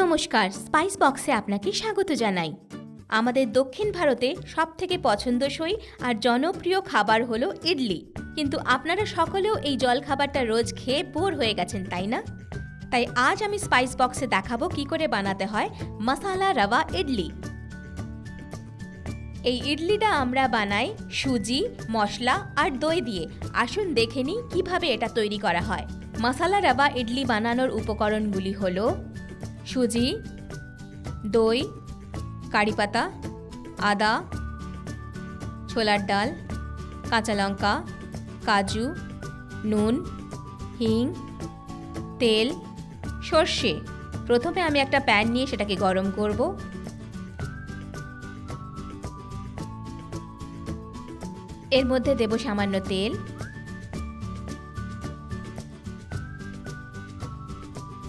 নমস্কার স্পাইস বক্সে আপনাকে স্বাগত জানাই। আমাদের দক্ষিণ ভারতে সব সবথেকে পছন্দসই আর জনপ্রিয় খাবার হলো ইডলি। কিন্তু আপনারা সকলেও এই জলখাবারটা রোজ খেয়ে বোর হয়ে গেছেন, তাই না? তাই আজ আমি স্পাইস বক্সে দেখাবো কি করে বানাতে হয় মশালা রাওয়া ইডলি। এই ইডলিটা আমরা বানাই সুজি, মশলা আর দই দিয়ে। আসুন দেখে নিই কীভাবে এটা তৈরি করা হয়। মশালা রাবা ইডলি বানানোর উপকরণগুলি হলো সুজি, দই, কারি পাতা, আদা, ছোলার ডাল, কাঁচা লঙ্কা, কাজু, নুন, হিং, তেল, সর্ষে। প্রথমে আমি একটা প্যান নিয়ে সেটাকে গরম করব। এর মধ্যে দেব সামান্য তেল।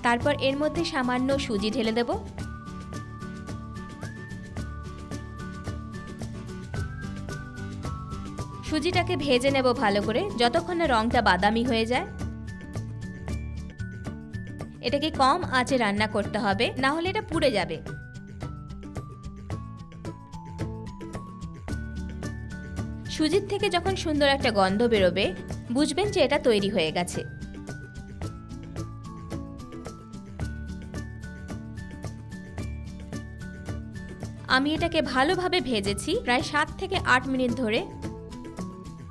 তারপর এর মধ্যে সামান্য সুজি ঢেলে দেব। সুজিটাকে ভেজে নেব ভালো করে, যতক্ষণ না রংটা বাদামি হয়ে যায়। এটাকে কম আঁচে রান্না করতে হবে, না হলে এটা পুড়ে যাবে। সুজির থেকে যখন সুন্দর একটা গন্ধ বেরোবে, বুঝবেন যে এটা তৈরি হয়ে গেছে। আমি এটাকে ভালোভাবে ভেজেছি প্রায় সাত থেকে আট মিনিট ধরে।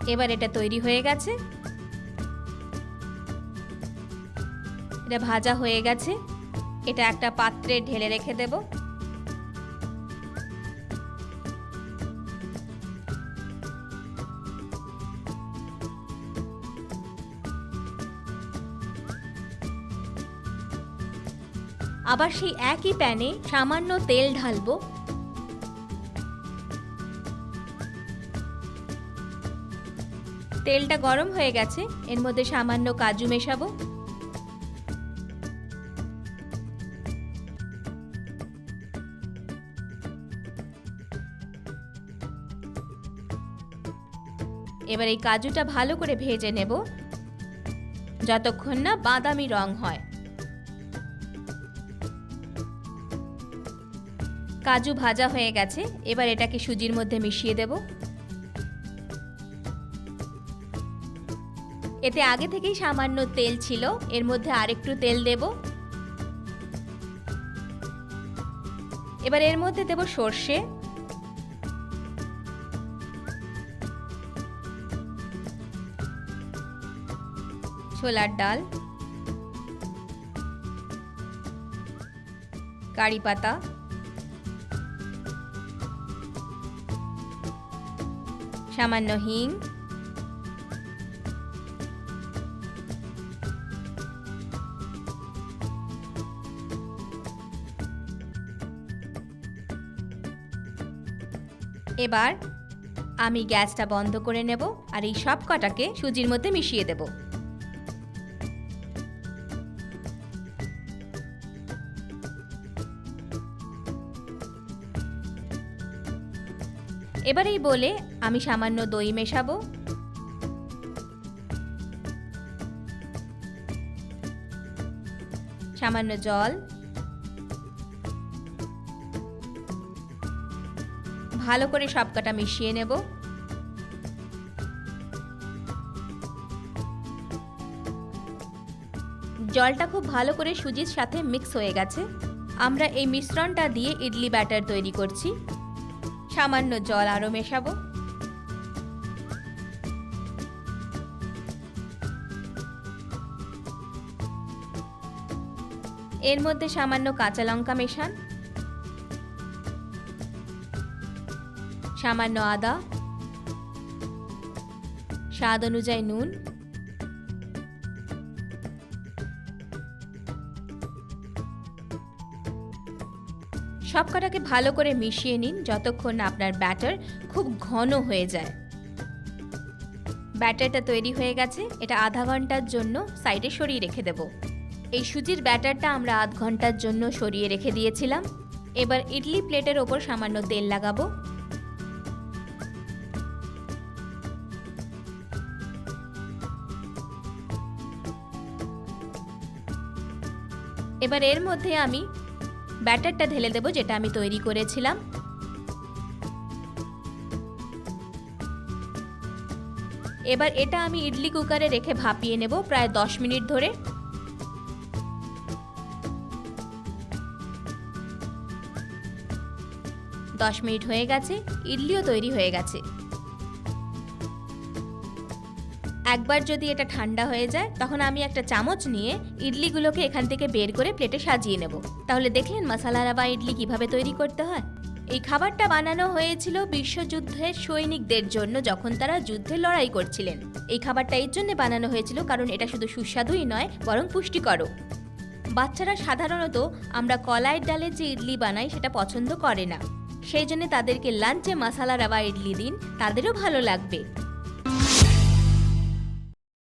এবার এটা তৈরি হয়ে গেছে। এটা ভাজা হয়ে গেছে। এটা একটা পাত্রে ঢেলে রেখে দেব। আবার সেই একই প্যানে সামান্য তেল ঢালবো। তেলটা গরম হয়ে গেছে। এর মধ্যে সামান্য কাজু মেশাবো। এবার এই কাজুটা ভালো করে ভেজে নেব। যতক্ষণ না বাদামি রং হয়। কাজু ভাজা হয়ে গেছে। এবার এটাকে সুজির মধ্যে মিশিয়ে দেব। এতে আগে থেকেই সামান্য তেল ছিল। এর মধ্যে আরেকটু তেল দেব। এবার এর মধ্যে দেব সর্ষে। ছোলার ডাল। কারি পাতা। সামান্য হিং। এবার আমি গ্যাসটা বন্ধ করে নেব আর এই সব কটাকে সুজির মধ্যে মিশিয়ে দেব। এবার এই বলে আমি সামান্য দই মেশাবো। সামান্য জল ভালো করে সবকটা মিশিয়ে নেব। জলটা খুব ভালো করে সুজির সাথে মিক্স হয়ে গেছে। আমরা এই মিশ্রণটা দিয়ে ইডলি ব্যাটার তৈরি করছি। সামান্য জল আরও মেশাবো। এর মধ্যে সামান্য কাঁচা লঙ্কা মেশান। সামান্য আদা, স্বাদ অনুযায়ী নুন সব কটাকে ভালো করে মিশিয়ে নিন যতক্ষণ না আপনার ব্যাটার খুব ঘন হয়ে যায়। ব্যাটারটা তৈরি হয়ে গেছে, এটা আধা ঘণ্টার জন্য সাইডে সরিয়ে রেখে দেব। এই সুজির ব্যাটারটা আমরা আধ ঘণ্টার জন্য সরিয়ে রেখে দিয়েছিলাম। এবার ইডলি প্লেটের ওপর সামান্য তেল লাগাবো। এবার এর মধ্যে আমি ব্যাটারটা ঢেলে দেবো, যেটা আমি তৈরি করেছিলাম। এবার এটা আমি ইডলি কুকারে রেখে ভাপিয়ে নেব প্রায় দশ মিনিট ধরে। দশ মিনিট হয়ে গেছে, ইডলিও তৈরি হয়ে গেছে। একবার যদি এটা ঠান্ডা হয়ে যায়, তখন আমি একটা চামচ নিয়ে ইডলিগুলোকে এখান থেকে বের করে প্লেটে সাজিয়ে নেব। তাহলে দেখলেন মশালা রাবা ইডলি কীভাবে তৈরি করতে হয়। এই খাবারটা বানানো হয়েছিল বিশ্বযুদ্ধের সৈনিকদের জন্য যখন তারা যুদ্ধে লড়াই করছিলেন। এই খাবারটা এর জন্য বানানো হয়েছিল কারণ এটা শুধু সুস্বাদুই নয়, বরং পুষ্টিকরও। বাচ্চারা সাধারণত আমরা কলাইয়ের ডালের যে ইডলি বানাই সেটা পছন্দ করে না। সেই জন্য তাদেরকে লাঞ্চে মশালা রাবা ইডলি দিন, তাদেরও ভালো লাগবে।